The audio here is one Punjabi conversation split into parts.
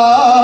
ਦੋ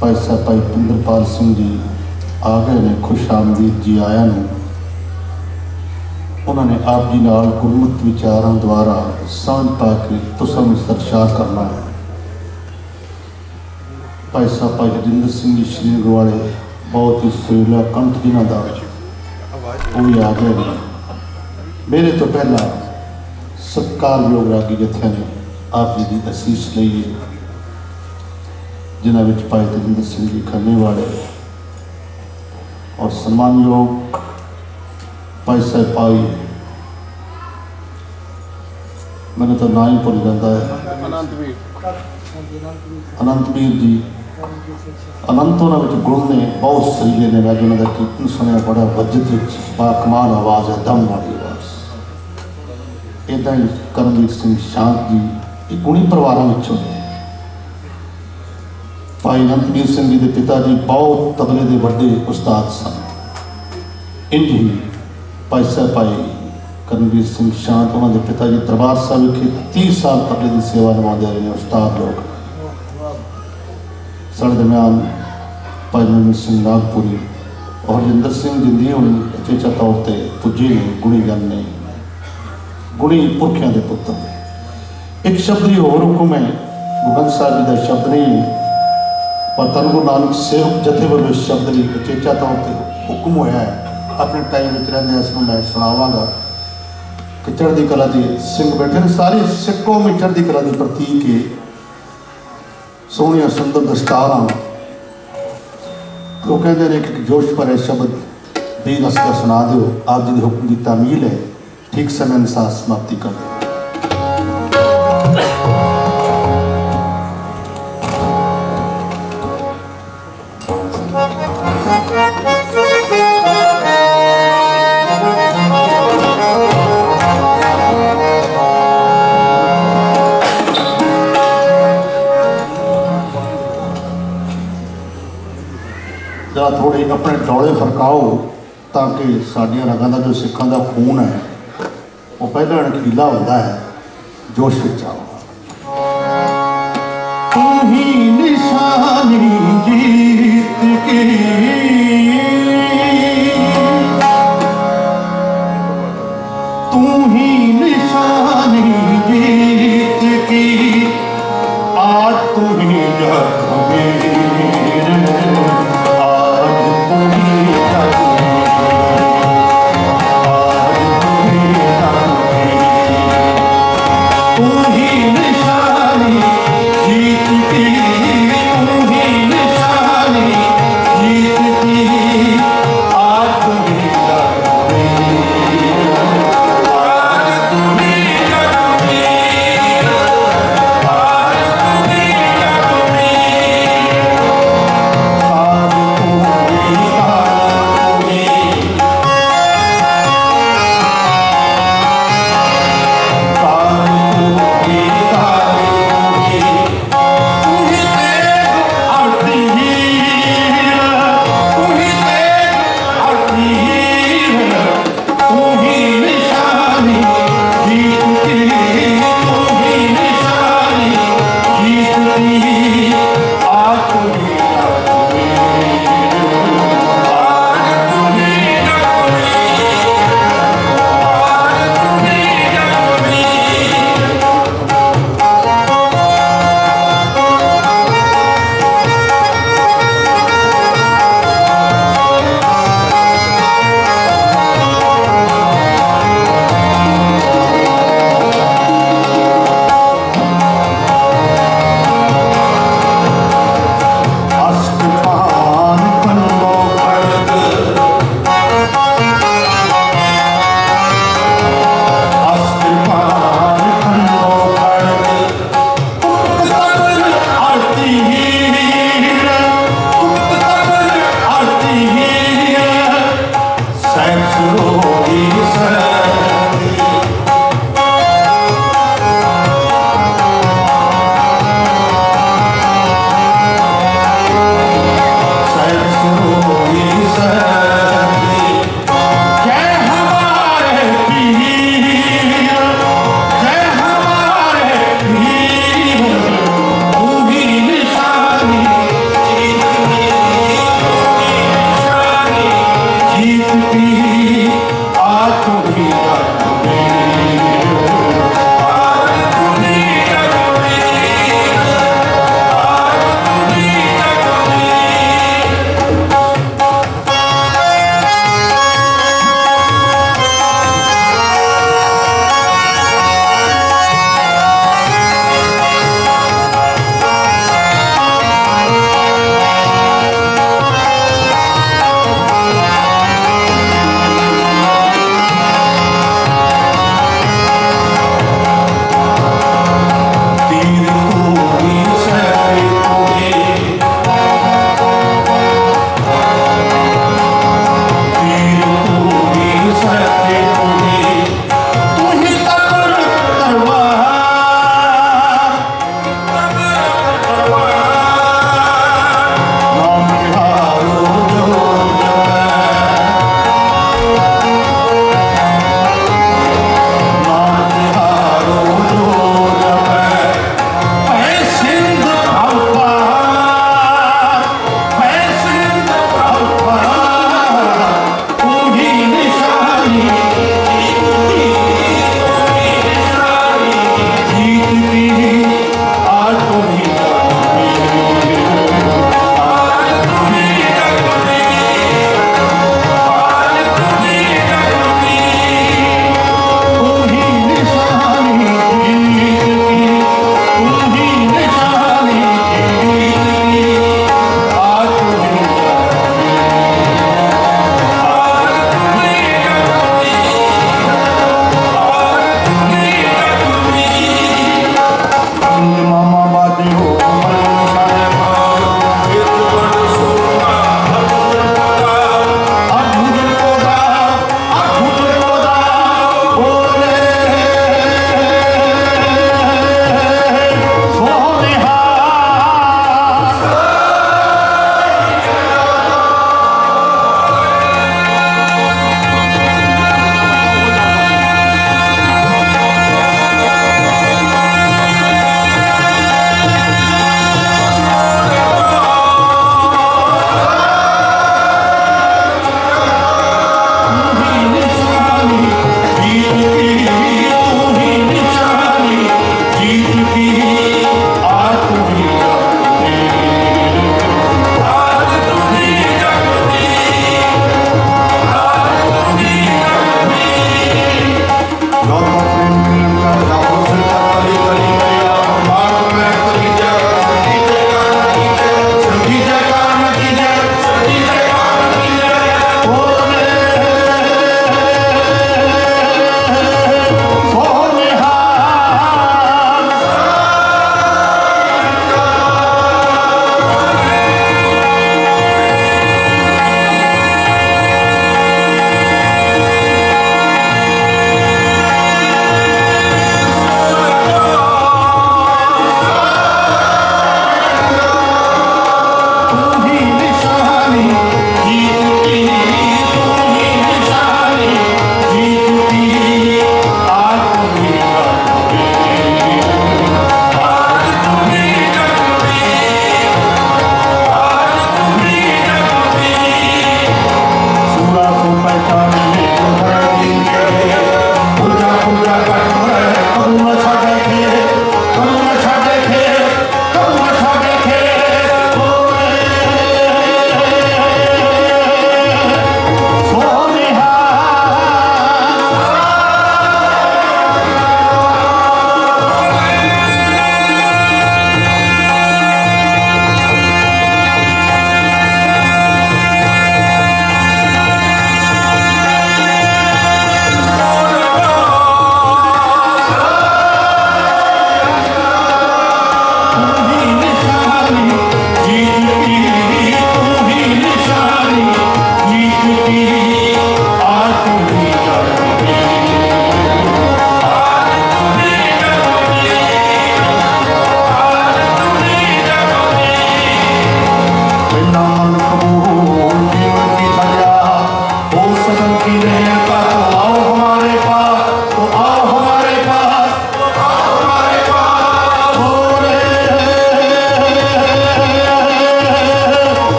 ਭਾਈ ਸਾਹਿਬ ਭਾਈ ਪਿੰਦਰਪਾਲ ਸਿੰਘ ਜੀ ਆ ਗਏ ਨੇ ਖੁਸ਼ ਆਮਦੀਦ ਜੀ ਆਇਆਂ ਨੂੰ। ਉਹਨਾਂ ਨੇ ਆਪ ਜੀ ਨਾਲ ਗੁਰਮਤਿ ਵਿਚਾਰਾਂ ਦੁਆਰਾ ਸਾਂਝ ਪਾ ਕੇ ਤੁਸਾਂ ਨੂੰ ਸਰਸ਼ਾਰ ਕਰਨਾ ਹੈ। ਭਾਈ ਸਾਹਿਬ ਭਾਈ ਹਰਿੰਦਰ ਸਿੰਘ ਜੀ ਸ਼੍ਰੀ ਗੁਰਵਾਲੇ ਬਹੁਤ ਹੀ ਸੁਰੀਲਾ ਕੰਠ ਜਿਨ੍ਹਾਂ ਦਾ ਉਹ ਵੀ ਆ ਗਏ ਨੇ। ਮੇਰੇ ਤੋਂ ਪਹਿਲਾਂ ਸਤਿਕਾਰਯੋਗ ਰਾਗੀ ਜਥਿਆਂ ਨੇ ਆਪ ਜੀ ਦੀ ਅਸੀਸ ਲਈ ਜਿਨ੍ਹਾਂ ਵਿੱਚ ਭਾਈ ਤਜਿੰਦਰ ਸਿੰਘ ਜੀ ਖੰਨੇ ਵਾਲੇ ਔਰ ਸਨਮਾਨਯੋਗ ਭਾਈ ਸਾਹਿਬ ਭਾਈ। ਮੈਨੂੰ ਤਾਂ ਨਾਂ ਹੀ ਭੁੱਲ ਜਾਂਦਾ ਹੈ। ਅਨੰਤਵੀਰ ਜੀ। ਅਨੰਤ ਉਹਨਾਂ ਵਿੱਚ ਗੁਣ ਨੇ, ਬਹੁਤ ਸਰੀਏ ਨੇ, ਮੈਂ ਜਿਹਨਾਂ ਦਾ ਕੀਰਤਨ ਸੁਣਿਆ, ਬੜਾ ਵੱਜਤ ਵਿੱਚ ਬਾ ਕਮਾਲ ਆਵਾਜ਼ ਹੈ, ਦਮ ਵਾਲੀ ਆਵਾਜ਼। ਇਦਾਂ ਹੀ ਕਰਮਜੀਤ ਸਿੰਘ ਸ਼ਾਂਤ ਜੀ, ਇਹ ਗੁਣੀ ਪਰਿਵਾਰਾਂ ਵਿੱਚੋਂ ਨੇ। ਭਾਈ ਅਨੰਤਵੀਰ ਸਿੰਘ ਜੀ ਦੇ ਪਿਤਾ ਜੀ ਬਹੁਤ ਤਬਲੇ ਦੇ ਵੱਡੇ ਉਸਤਾਦ ਸਨ। ਇੰਜ ਹੀ ਭਾਈ ਸਾਹਿਬ, ਭਾਈ ਕਰਮਵੀਰ ਸਿੰਘ ਸ਼ਾਂਤ, ਉਹਨਾਂ ਦੇ ਪਿਤਾ ਜੀ ਦਰਬਾਰ ਸਾਹਿਬ ਵਿਖੇ 30 ਸਾਲ ਤਬਲੇ ਦੀ ਸੇਵਾ ਨਿਭਾਉਂਦੇ ਰਹੇ ਨੇ ਉਸਤਾਦ ਲੋਕ। ਸਾਡੇ ਦਰਮਿਆਨ ਭਾਈ ਮਨਮੋਹਨ ਸਿੰਘ ਨਾਗਪੁਰੀ ਔਰ ਜਿੰਦਰ ਸਿੰਘ ਜਿੰਦੀ ਹੋਣੀ ਚੇਚਾ ਤੌਰ ਤੇ ਪੁੱਜੇ ਨੇ, ਗੁਣੀ ਗੱਲ ਨੇ। ਗੁਣੀ ਪੁਰਖਿਆਂ ਦੇ ਪੁੱਤਰ ਇੱਕ ਸ਼ਬਦ ਹੀ ਹੋਰ ਹੁਕਮ ਹੈ, ਗੁਰੂ ਸਾਹਿਬ ਜੀ ਦਾ ਸ਼ਬਦ ਨਹੀਂ ਪਰ ਧੰਨ ਗੁਰੂ ਨਾਨਕ ਸੇਵਕ ਜਥੇ ਵੱਲੋਂ ਸ਼ਬਦ ਲਈ ਉਚੇਚਾ ਤੌਰ ਤੇ ਹੁਕਮ ਹੋਇਆ ਹੈ। ਆਪਣੇ ਟਾਈਮ ਵਿੱਚ ਰਹਿੰਦੇ ਇਸ ਨੂੰ ਮੈਂ ਸੁਣਾਵਾਂਗਾ। ਕਿ ਚੜ੍ਹਦੀ ਕਲਾ ਦੇ ਸਿੰਘ ਬੈਠੇ ਨੇ। ਸਾਰੇ ਸਿੱਖ ਕੌਮ ਵਿੱਚ ਚੜ੍ਹਦੀ ਕਲਾ ਦੇ ਪ੍ਰਤੀਕ ਹੈ ਸੋਹਣੀਆਂ ਸੁੰਦਰ ਦਸਤਾਰਾਂ। ਉਹ ਕਹਿੰਦੇ ਨੇ ਕਿ ਜੋਸ਼ ਭਰੇ ਸ਼ਬਦ ਬੇਨਸ ਦਾ ਸੁਣਾ ਦਿਓ। ਆਪ ਜੀ ਦੇ ਹੁਕਮ ਦੀ ਤਾਮੀਲ ਹੈ। ਠੀਕ ਸਮੇਂ ਅਨੁਸਾਰ ਸਮਾਪਤੀ ਕਰ ਦਿਓ। ਆਓ ਤਾਂ ਕਿ ਸਾਡੀਆਂ ਰਗਾਂ ਦਾ ਜੋ ਸਿੱਖਾਂ ਦਾ ਖੂਨ ਹੈ, ਉਹ ਪਹਿਲਾਂ ਅਣਖੀਲਾ ਹੁੰਦਾ ਹੈ, ਜੋਸ਼ ਵਿੱਚ ਆਓ। ਤੂੰ ਹੀ ਨਿਸ਼ਾਨੀ ਜੀਤ ਕੇ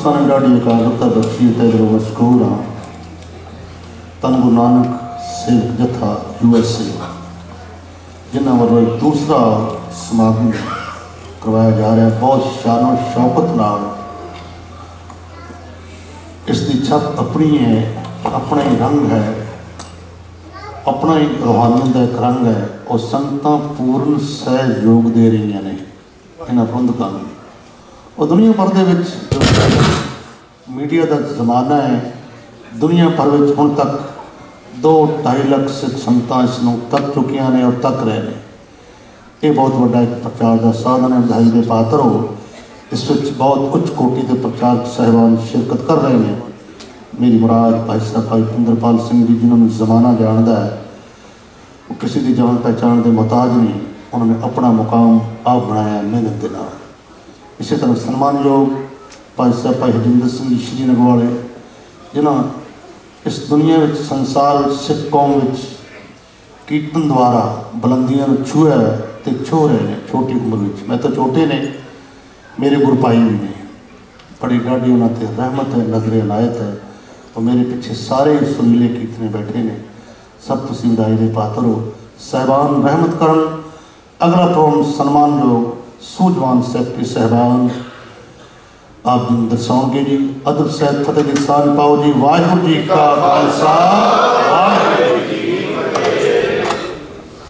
ਯਕੀਨਨ ਤੁਸਾਂ ਨੇ ਡਾਢੀ ਬਖਸ਼ੀ ਤੇ ਦਿਲੋਂ ਮਸ਼ਕੂਰ ਹਾਂ ਧੰਨ ਗੁਰੂ ਨਾਨਕ ਸੇਵਕ ਜਥਾ, ਯੂ ਐਸ ਏ। ਜਿਨ੍ਹਾਂ ਵੱਲੋਂ ਇੱਕ ਦੂਸਰਾ ਸਮਾਗਮ ਕਰਵਾਇਆ ਜਾ ਰਿਹਾ, ਬਹੁਤ ਸ਼ਾਨੋ ਸ਼ੌਕਤ ਨਾਲ ਇਸ ਦੀ ਛੱਤ ਆਪਣੀ ਹੈ, ਆਪਣਾ ਹੀ ਰੰਗ ਹੈ, ਆਪਣਾ ਹੀ ਰੋਹਾਨੀ ਦਾ ਰੰਗ ਹੈ, ਉਹ ਸੰਗਤਾਂ ਪੂਰਨ ਸਹਿਯੋਗ ਦੇ ਰਹੀਆਂ ਨੇ, ਇਹਨਾਂ ਪ੍ਰਬੰਧਕਾਂ ਨੂੰ। ਉਹ ਦੁਨੀਆ ਭਰ ਦੇ ਵਿੱਚ ਮੀਡੀਆ ਦਾ ਜ਼ਮਾਨਾ ਹੈ। ਦੁਨੀਆ ਭਰ ਵਿੱਚ ਹੁਣ ਤੱਕ 2.5 ਲੱਖ ਸਿੱਖ ਸੰਗਤਾਂ ਇਸ ਨੂੰ ਤੱਕ ਚੁੱਕੀਆਂ ਨੇ ਔਰ ਤੱਕ ਰਹੇ ਨੇ। ਇਹ ਬਹੁਤ ਵੱਡਾ ਇੱਕ ਪ੍ਰਚਾਰ ਦਾ ਸਾਧਨ ਹੈ। ਵਧਾਈ ਦੇ ਪਾਤਰ ਹੋ ਇਸ ਵਿੱਚ ਬਹੁਤ ਉੱਚ ਕੋਟੀ ਦੇ ਪ੍ਰਚਾਰਕ ਸਹਿਬਾਨ ਸ਼ਿਰਕਤ ਕਰ ਰਹੇ ਨੇ। ਮੇਰੀ ਮੁਰਾਦ ਭਾਈ ਸਾਹਿਬ ਭਾਈ ਪਿੰਦਰਪਾਲ ਸਿੰਘ ਜੀ, ਜਿਨ੍ਹਾਂ ਨੂੰ ਜ਼ਮਾਨਾ ਜਾਣਦਾ ਹੈ, ਉਹ ਕਿਸੇ ਦੀ ਜਾਣ ਪਹਿਚਾਣ ਦੇ ਮੁਤਾਜ ਨਹੀਂ ਉਹਨਾਂ ਨੇ ਆਪਣਾ ਮੁਕਾਮ ਆਪ ਬਣਾਇਆ ਮਿਹਨਤ ਦੇ ਨਾਲ। ਇਸੇ ਤਰ੍ਹਾਂ ਸਨਮਾਨਯੋਗ ਭਾਈ ਸਾਹਿਬ, ਭਾਈ ਹਰਜਿੰਦਰ ਸਿੰਘ ਜੀ ਸ਼੍ਰੀਨਗਰ ਵਾਲੇ ਜਿਨ੍ਹਾਂ ਇਸ ਦੁਨੀਆ ਵਿੱਚ, ਸੰਸਾਰ ਵਿੱਚ ਸਿੱਖ ਕੌਮ ਵਿੱਚ ਕੀਰਤਨ ਦੁਆਰਾ ਬੁਲੰਦੀਆਂ ਨੂੰ ਛੂਹਿਆ ਹੈ ਤੇ ਛੋ ਰਹੇ ਨੇ, ਛੋਟੀ ਉਮਰ ਵਿੱਚ। ਮੈਂ ਤਾਂ ਛੋਟੇ ਨੇ, ਮੇਰੇ ਗੁਰਪਾਈ ਵੀ ਨੇ। ਬੜੀ ਡਾਢੀ ਉਹਨਾਂ ਤੇ ਰਹਿਮਤ ਹੈ, ਨਜ਼ਰੇ ਇਨਾਇਤ ਹੈ ਉਹ ਮੇਰੇ ਪਿੱਛੇ ਸਾਰੇ ਸੁਨੀਲੇ ਕੀਰਤਨੇ ਬੈਠੇ ਨੇ। ਸਭ ਤੁਸੀਂ ਵਧਾਈ ਦੇ ਪਾਤਰ ਹੋ। ਸਹਿਬਾਨ, ਰਹਿਮਤ ਕਰਨ। ਅਗਲਾ ਪ੍ਰੋਗਰਾਮ ਸਨਮਾਨਯੋਗ ਸੂਝਵਾਨ ਸੈਕਟਰੀ ਸਹਿਬਾਨ ਆਪ ਜੀ ਦਰਸਾਉਣਗੇ ਜੀ, ਅਦਬ ਸਾਹਿਬ ਫਤਿਹ ਦੀ ਸਾਂਝ ਪਾਓ ਜੀ, ਵਾਹਿਗੁਰੂ ਜੀ ਕਾ ਖਾਲਸਾ।